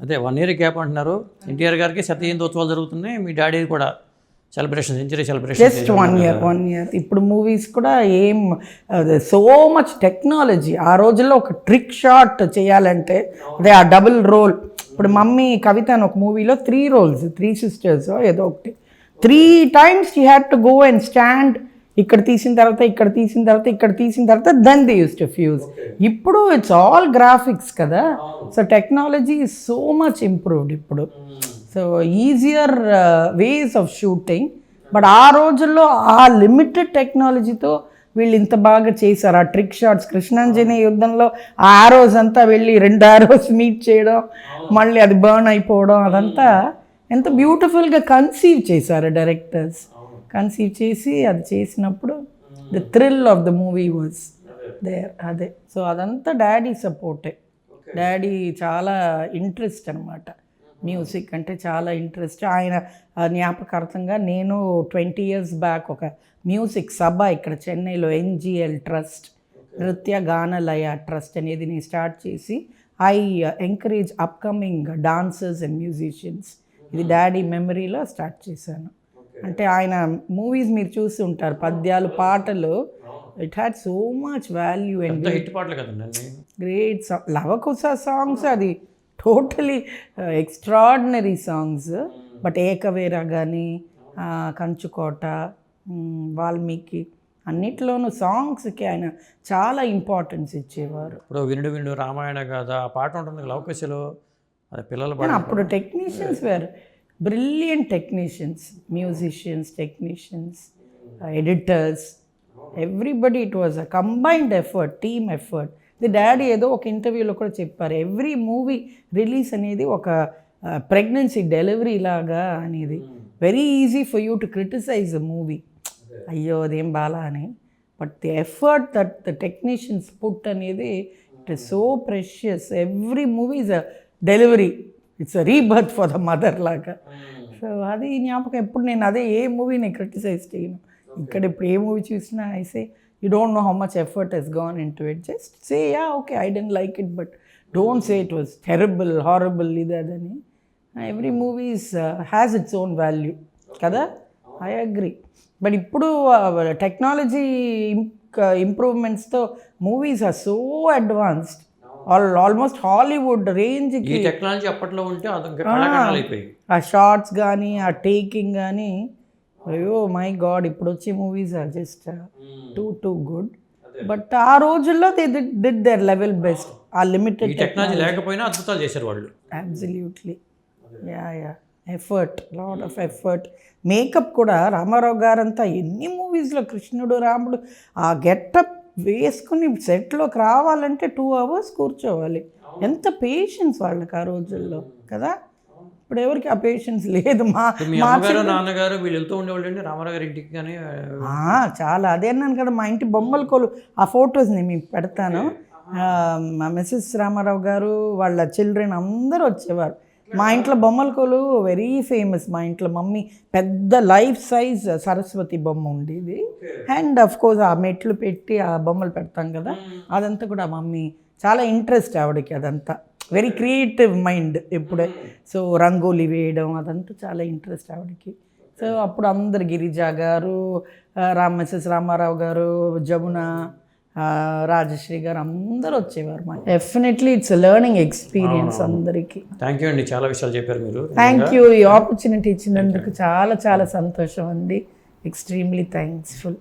అదే one year gap అంటున్నారు. ఎన్టీఆర్ గారికి శత జయంతోత్సవాలు జరుగుతున్నాయి. మీ డాడీ కూడా celebration century celebration just one year one year ఇప్పుడు మూవీస్ కూడా ఏం సో మచ్ టెక్నాలజీ ఆ రోజుల్లో ఒక ట్రిక్ షాట్ చేయాలంటే అదే ఆ డబుల్ రోల్ ఇప్పుడు మమ్మీ కవిత అని ఒక మూవీలో త్రీ రోల్స్ త్రీ సిస్టర్స్ ఏదో ఒకటి. Three times you had to go and stand ఇక్కడ తీసిన తర్వాత ఇక్కడ తీసిన తర్వాత ఇక్కడ తీసిన తర్వాత then they used to fuse ఇప్పుడు ఇట్స్ ఆల్ గ్రాఫిక్స్ కదా. So technology is so much improved ఇప్పుడు. So easier ways of shooting but ఆ రోజుల్లో ఆ లిమిటెడ్ టెక్నాలజీతో వీళ్ళు ఇంత బాగా చేశారు. ఆ ట్రిక్ షాట్స్ కృష్ణాంజనేయ యుద్ధంలో ఆ ఆరోస్ అంతా వెళ్ళి రెండు ఆరోస్ మీట్ చేయడం మళ్ళీ అది బర్న్ అయిపోవడం అదంతా ఎంత బ్యూటిఫుల్గా కన్సీవ్ చేశారు డైరెక్టర్స్ కన్సీవ్ చేసి అది చేసినప్పుడు the thrill of the movie was there అదే. సో అదంతా డాడీ సపోర్టే డాడీ చాలా ఇంట్రెస్ట్ అనమాట మ్యూజిక్ అంటే చాలా ఇంట్రెస్ట్ ఆయన జ్ఞాపకార్థంగా నేను ట్వంటీ ఇయర్స్ బ్యాక్ ఒక మ్యూజిక్ సభ ఇక్కడ చెన్నైలో ఎన్జిఎల్ ట్రస్ట్ నృత్య గానలయ ట్రస్ట్ అనేది నేను స్టార్ట్ చేసి I encourage upcoming dancers and musicians ఇది డాడీ మెమరీలో స్టార్ట్ చేశాను. అంటే ఆయన మూవీస్ మీరు చూసి ఉంటారు. పద్యాలు పాటలు. It had so much value and hit పాటలు కదండి గ్రేట్ సాంగ్ లవకుశ సాంగ్స్ అది టోటలీ ఎక్స్ట్రాడినరీ సాంగ్స్ బట్ ఏకవేర కానీ కంచుకోట వాల్మీకి అన్నిట్లోనూ సాంగ్స్కి ఆయన చాలా ఇంపార్టెన్స్ ఇచ్చేవారు. ఇప్పుడు వినుడు వినుడు రామాయణ గాథ ఆ పాట ఉంటుంది లవకుశలో అది పిల్లలు అప్పుడు టెక్నీషియన్స్ వేరు. Brilliant technicians musicians technicians uh, editors everybody it was a combined effort team effort. The daddy ఏదో ఒక ఇంటర్వ్యూలో కూడా చెప్పారు ఎవ్రీ మూవీ రిలీజ్ అనేది ఒక uh, ప్రెగ్నెన్సీ డెలివరీ లాగా అనేది. Very easy for you to criticize the movie అయ్యో అదేం బాలా అని. But the effort that the technicians put అనేది it is so precious every movie is a delivery it's a rebirth for the mother లాగా. So అది జ్ఞాపకం ఎప్పుడు నేను అదే ఏ మూవీని క్రిటిసైజ్ చేయను. ఇక్కడ ఇప్పుడు ఏ మూవీ చూసినా I say you don't know how much effort he's gone into it just say yeah okay I didn't like it but don't say it was terrible horrible ఇది అదని every movies has its own value కదా? I agree but ఇప్పుడు technology ఇంప్రూవ్మెంట్స్తో movies are so advanced almost Hollywood ఈ రేంజ్కి technology అప్పట్లో ఉంటే ఆ shorts కానీ ఆ టేకింగ్ కానీ అయ్యో మై గాడ్ ఇప్పుడు వచ్చే movies are just too too good. But ఆ రోజుల్లో they did their level best ఆ లిమిటెడ్ టెక్నాలజీ లేకపోయినా అద్భుతాలు చేశారు వాళ్ళు. Absolutely yeah yeah. Effort lot of effort makeup కూడా రామారావు గారంతా ఎన్ని మూవీస్లో కృష్ణుడు రాముడు ఆ గెటప్ వేసుకుని సెట్లోకి రావాలంటే టూ అవర్స్ కూర్చోవాలి. ఎంత పేషెన్స్ వాళ్ళకి ఆ రోజుల్లో కదా? ఇప్పుడు ఎవరికి ఆ పేషెన్స్ లేదు. మా నాన్నగారు వీళ్ళు వెళ్తూ ఉండేవాళ్ళు రామారావు గారి ఇంటికి కానీ ఆ, చాలా. అదే అన్నాను కదా మా ఇంటి బొమ్మల కోలు ఆ ఫొటోస్ని మీకు పెడతాను. ఆ, మా మిస్సెస్ రామారావు గారు వాళ్ళ చిల్డ్రన్ అందరూ వచ్చేవారు. మా ఇంట్లో బొమ్మల కోలు వెరీ ఫేమస్ మా ఇంట్లో మమ్మీ పెద్ద లైఫ్ సైజ్ సరస్వతి బొమ్మ ఉండేది. అండ్ అఫ్ కోర్స్ ఆ మెట్లు పెట్టి ఆ బొమ్మలు పెడతాం కదా అదంతా కూడా మమ్మీ చాలా ఇంట్రెస్ట్ ఆవిడకి అదంతా. వెరీ క్రియేటివ్ మైండ్ ఎప్పుడే సో రంగోలి వేయడం అదంతా చాలా ఇంట్రెస్ట్ ఆవిడకి. సో అప్పుడు అందరు గిరిజా గారు రామ్ మిస్సెస్ రామారావు గారు జమున రాజశ్రీ గారు అందరూ వచ్చేవారు మా డెఫినెట్లీ ఇట్స్ లెర్నింగ్ ఎక్స్పీరియన్స్ అందరికీ. థ్యాంక్ యూ అండి. చాలా విషయాలు చెప్పారు మీరు. థ్యాంక్ యూ ఈ ఆపర్చునిటీ ఇచ్చినందుకు చాలా చాలా సంతోషం అండి. ఎక్స్ట్రీమ్లీ థ్యాంక్స్ఫుల్